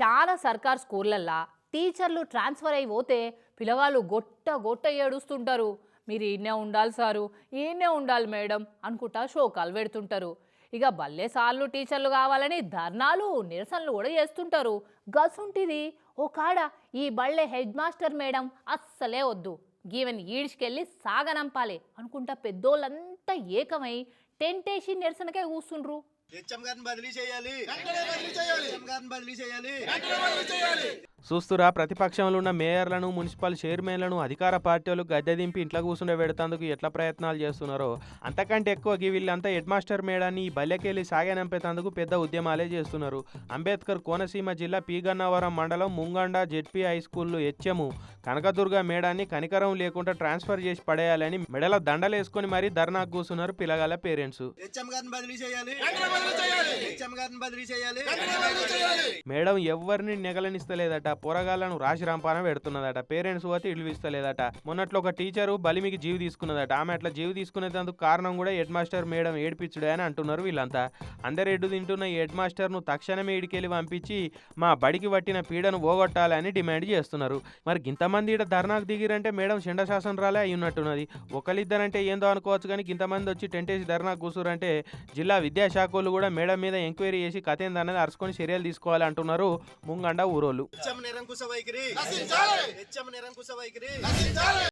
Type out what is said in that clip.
చాలా సర్కార్ స్కూళ్ళల్లో టీచర్లు ట్రాన్స్ఫర్ అయి పోతే గొట్ట గొట్ట ఏడుస్తుంటారు. మీరు ఈయనే ఉండాలి సారు ఈయనే ఉండాలి మేడం అనుకుంటా శోకాలు పెడుతుంటారు. ఇక భలే సార్లు టీచర్లు కావాలని ధర్నాలు నిరసనలు కూడా చేస్తుంటారు. గసుంటిది ఓ కాడ ఈ బళ్ళే హెడ్ మాస్టర్ మేడం అస్సలే వద్దు. గీవెన్ ఈడ్చుకెళ్ళి సాగనంపాలి అనుకుంటా పెద్దోళ్ళంతా ఏకమై టెంటేసి నిరసనకే కూర్చుండ్రు హెచ్ఎం గారిని బదిలీ చేయాలి. హెచ్ఎం గారిని బదిలీ చేయాలి. చూస్తురా ప్రతిపక్షంలో ఉన్న మేయర్లను మున్సిపల్ చైర్మన్లను అధికార పార్టీలు గద్దె దింపి ఇంట్లో కూర్చుండే పెడతాందుకు ఎట్లా ప్రయత్నాలు చేస్తున్నారో. అంతకంటే ఎక్కువ గీ వీళ్ళంతా హెడ్ మాస్టర్ మేడాన్ని ఈ బల్లెకెళ్ళి సాగనంపేతందుకు పెద్ద ఉద్యమాలే చేస్తున్నారు. అంబేద్కర్ కోనసీమ జిల్లా పీగన్నవరం మండలం ముంగండ జెడ్పీ హై స్కూల్లో హెచ్ఎము కనకదుర్గ మేడాన్ని కనికరం లేకుండా ట్రాన్స్ఫర్ చేసి పడేయాలని మెడల దండలేసుకొని మరీ ధర్నాకు కూర్చున్నారు పిల్లగాల పేరెంట్స్. హెచ్ఎం బదిలీ చేయాలి. మేడం ఎవరిని నెగలనిస్తలేదట. పొరగాళ్ళను రాశి రంపాన పెడుతున్నదట. పేరెంట్స్ పోతే ఇల్లు ఇస్తలేదట మొన్నట్లో ఒక టీచరు బలిమికి జీవి తీసుకున్నదట. ఆమె అట్లా జీవి తీసుకునేందుకు కారణం కూడా హెడ్ మాస్టర్ మేడం ఏడిపించుడే అని అంటున్నారు వీళ్ళంతా. అందరు ఎడ్డు తింటున్న ఈ హెడ్ మాస్టర్ను తక్షణమే ఇడికెళ్ళి పంపించి మా బడికి పట్టిన పీడను పోగొట్టాలని డిమాండ్ చేస్తున్నారు. మరి ఇంతమంది ఇక్కడ ధర్నాకు దిగిరంటే మేడం చెండ శాసనరాలే అయి ఉన్నట్టున్నది. ఒకరిద్దరంటే ఏందో అనుకోవచ్చు కానీ ఇంతమంది వచ్చి టెంటేసి ధర్నా ధర్నాకు కూర్చురంటే జిల్లా విద్యాశాఖలు కూడా మేడం మీద ఎంక్వైరీ చేసి కథ ఏందన్నది అరుచుకొని చర్యలు తీసుకోవాలి అంటున్నారు ముంగండ ఊరోళ్ళు.